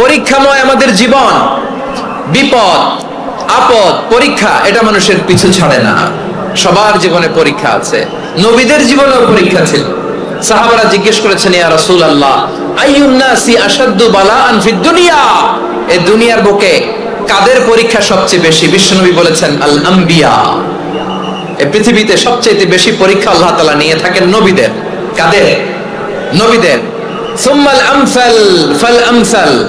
পরীক্ষাময় আমাদের জীবন, বিপদ, আপদ, পরীক্ষা, এটা মানুষের পিছু ছাড়ে না। সবার জীবনে পরীক্ষা আছে। নবীদের জীবনেও পরীক্ষা ছিল। সাহাবারা জিজ্ঞেস করেছেন, ইয়া রাসূল আল্লাহ আইয়ুন্নাসি আসাদ্দু বালাআন ফিদ দুনিয়া? এই দুনিয়ার বুকে কাদের পরীক্ষা সবচেয়ে বেশি? বিশ্বনবী বলেছেন আল আম্বিয়া এই পৃথিবীতে সবচেয়ে বেশি পরীক্ষা আল্লাহ তাআলা নিয়ে থাকেন নবীদের। কাদের? নবীদের। সুম্মাল আমসাল, ফাল আমসাল।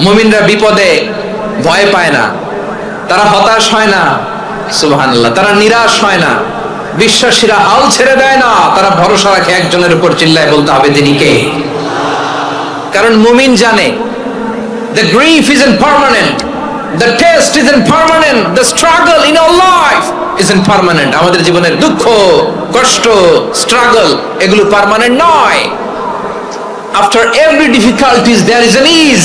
মুমিনরা বিপদে ভয় পায় না। তারা হতাশ হয় না। সুবহানাল্লাহ, তারা নিরাশ হয় না। বিশ্বাসীরা হাল ছেড়ে দেয় না। তারা ভরসা রাখে একজনের উপর চিল্লায় বলতে হবে তিনি কে? কারণ মুমিন জানে, the grief isn't permanent is test isn't permanent struggle in in life is isn't permanent. আমাদের জীবনের দুঃখ, কষ্ট স্ট্রাগল এগুলো পার্মানেন্ট নয়। After every difficulties there is an is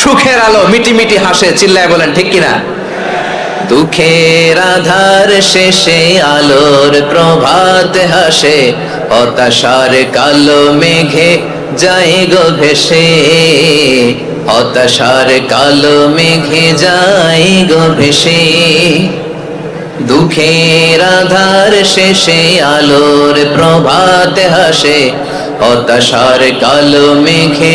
সুখের আলো মিটি মিটি হাসে, চিল্লায় বলেন, ঠিক কিনা? দুঃখের আধার শেষে আলোর প্রভাত হাসে, হতাশার কালো মেঘে যায় গো ভেসে। হতাশার কালো মেঘে যায় গো ভেসে। দুঃখের আধার শেষে আলোর প্রভাত হাসে, হতাশার কালো মেঘে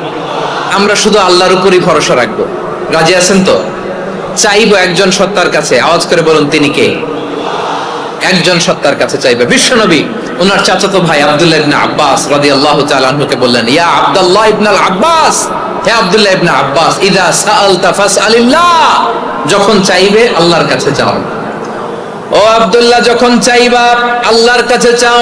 আমরা শুধু আল্লাহর উপরই ভরসা রাখব। রাজি আছেন তো? চাইব একজন সত্তার কাছে। আওয়াজ করে বলুন, তিনি কে? একজন সত্তার কাছে চাইবে। বিশ্বনবী ওনার চাচাতো ভাই আব্দুল্লাহ ইবনে আব্বাস রাদিয়াল্লাহু তাআলা আনহুকে বললেন, ইয়া আব্দুল্লাহ ইবনে আব্বাস, হে আব্দুল্লাহ ইবনে আব্বাস, ইদা সাআলতা ফাসআলিল্লাহ। যখন চাইবে, আল্লাহর কাছে চাও ও আব্দুল্লাহ, যখন চাইবা, আল্লাহর কাছে চাও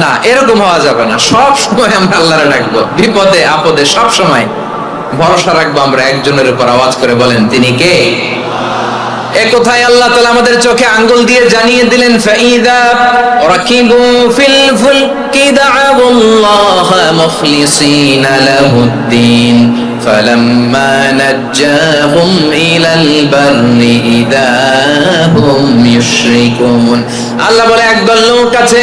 না এরকম হওয়া যাবে না সব সময় আমরা আল্লাহরে ডাকবো বিপদে আপদে সব সময় ভরসা রাখবো আমরা একজনের উপর আওয়াজ করে বলেন তিনি কে এ কোথায় আল্লাহ তাআলা আমাদের চোখে আঙ্গুল দিয়ে জানিয়ে দিলেন ফাইদা রাকিবু ফিল ফুলকি দা'াবুল্লাহ মুখলিসিনা লাহুদ্দিন فلما نجاهم إلى البر إذا هم يشركون আল্লাহ বলে একদল লোক আছে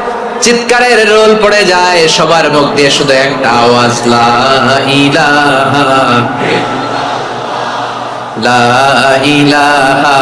চিৎকারের রোল পড়ে যায় সবার মুখ দিয়ে শুধু একটা আওয়াজ লা ইলাহা লা ইলাহা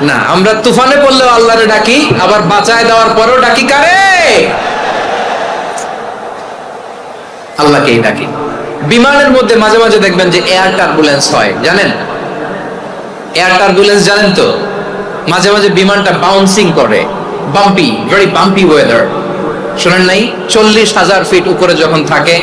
না, আমরা তুফানে পড়লেও আল্লাহরে ডাকি, আবার বাঁচায় দেওয়ার পরেও ডাকি কারে? আল্লাহকেই ডাকি। বিমানের মধ্যে মাঝে মাঝে দেখবেন যে এয়ার টার্বুলেন্স হয়, জানেন? এয়ার টার্বুলেন্স জানেন তো? মাঝে মাঝে বিমানটা বাউন্সিং করে বাম্পি ভেরি বাম্পি ওয়েদার শোনেন নাই? চল্লিশ হাজার ফিট উপরে যখন থাকে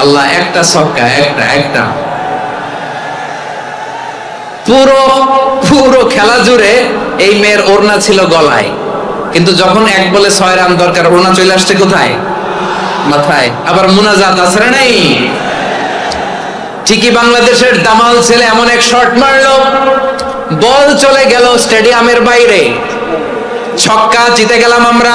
আল্লাহ একটা সক্কা একটা একটা। পুরো পুরো খেলা জুড়ে এই মেয়ের ওড়না ছিল গলায়। কিন্তু যখন এক বলে ছয় রান দরকার, ওড়না চলে আসছে কোথায়? মাথায়। আবার মুনাজাত আছে নেই? ঠিকই বাংলাদেশের দামাল ছেলে এমন এক শট মারলো। বল চলে গেল স্টেডিয়ামের বাইরে। ছক্কা, জিতে গেলাম আমরা।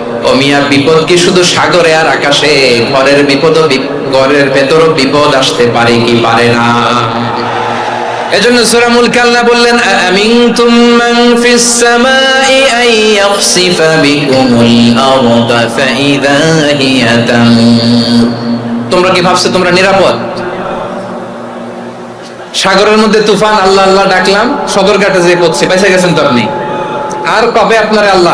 ও মিয়া, বিপদ কি শুধু সাগরে আর আকাশে? ঘরের বিপদ ঘরের ভেতরও বিপদ আসতে পারে কি পারে না? এজন্য সূরা মুলক আল্লাহ বললেন আমিনতুম মান ফিস সামাই আন ইয়াখসিফা বিকুমুল আরদা ফাইদা হিয়া তামুর তোমরা কি ভাবছ তোমরা নিরাপদ? সাগরের মধ্যে তুফান, আল্লাহ আল্লাহ ডাকলাম, সদরঘাটে যে পড়ছে বেঁচে গেছেন তো আপনি? আর কবে আপনার আল্লাহ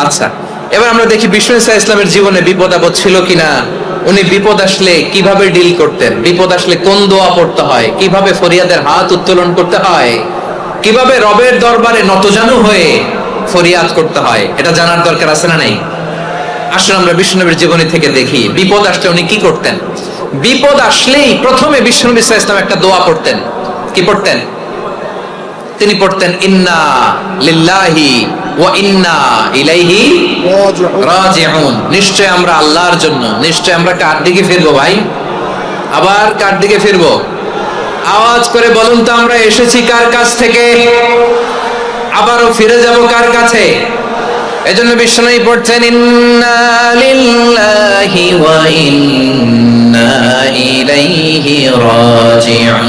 আচ্ছা এবার আমরা দেখি বিষ্ণু ইসা ইসলামের জীবনে বিপদ আপদ ছিল কিনা। উনি বিপদ আসলে কীভাবে ডিল করতেন? বিপদ আসলে কোন দোয়া পড়তে হয়? কীভাবে ফরিয়াদের হাত উত্তোলন করতে হয়? কীভাবে রবের দরবারে নতজানু হয়ে ফরিয়াদ করতে হয়? এটা জানার দরকার আছে না নাই? আসলে আমরা বিষ্ণুনবীর জীবনী থেকে দেখি, বিপদ আসলে উনি কি করতেন? বিপদ আসলেই প্রথমে বিষ্ণুনবী ইসা ইসলাম একটা দোয়া পড়তেন। কি পড়তেন? তিনি পড়তেন, ইন্না লিল্লাহি ওয়া ইন্না ইলাইহি রাজিউন। নিশ্চয় আমরা আল্লাহর জন্য, নিশ্চয় আমরা কার দিকে ফিরবো ভাই? আবার কার দিকে ফিরবো? আওয়াজ করে বলুন তো, আমরা এসেছি কার কাছ থেকে? আবারও ফিরে যাব কার কাছে? এজন্য বিষ্ণুই পড়ছেন, ইন্না লিল্লাহি ওয়া ইন্না ইলাইহি রাজিউন।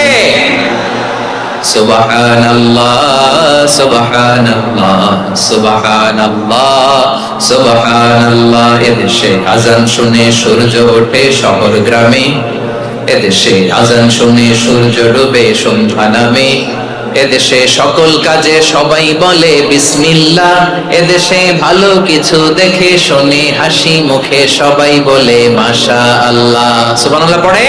সুবহানাল্লাহ সুবহানাল্লাহ সুবহানাল্লাহ সুবহানাল্লাহ। এদেশে আজান শুনে সূর্য ওঠে শহর গ্রামে। আজান শুনে সূর্য ডুবে সন্ধ্যা এদেশে সকল কাজে সবাই বলে বিসমিল্লাহ। এদেশে ভালো কিছু দেখে শুনে হাসি মুখে সবাই বলে মাশা আল্লাহ সুবহানাল্লাহ পড়ে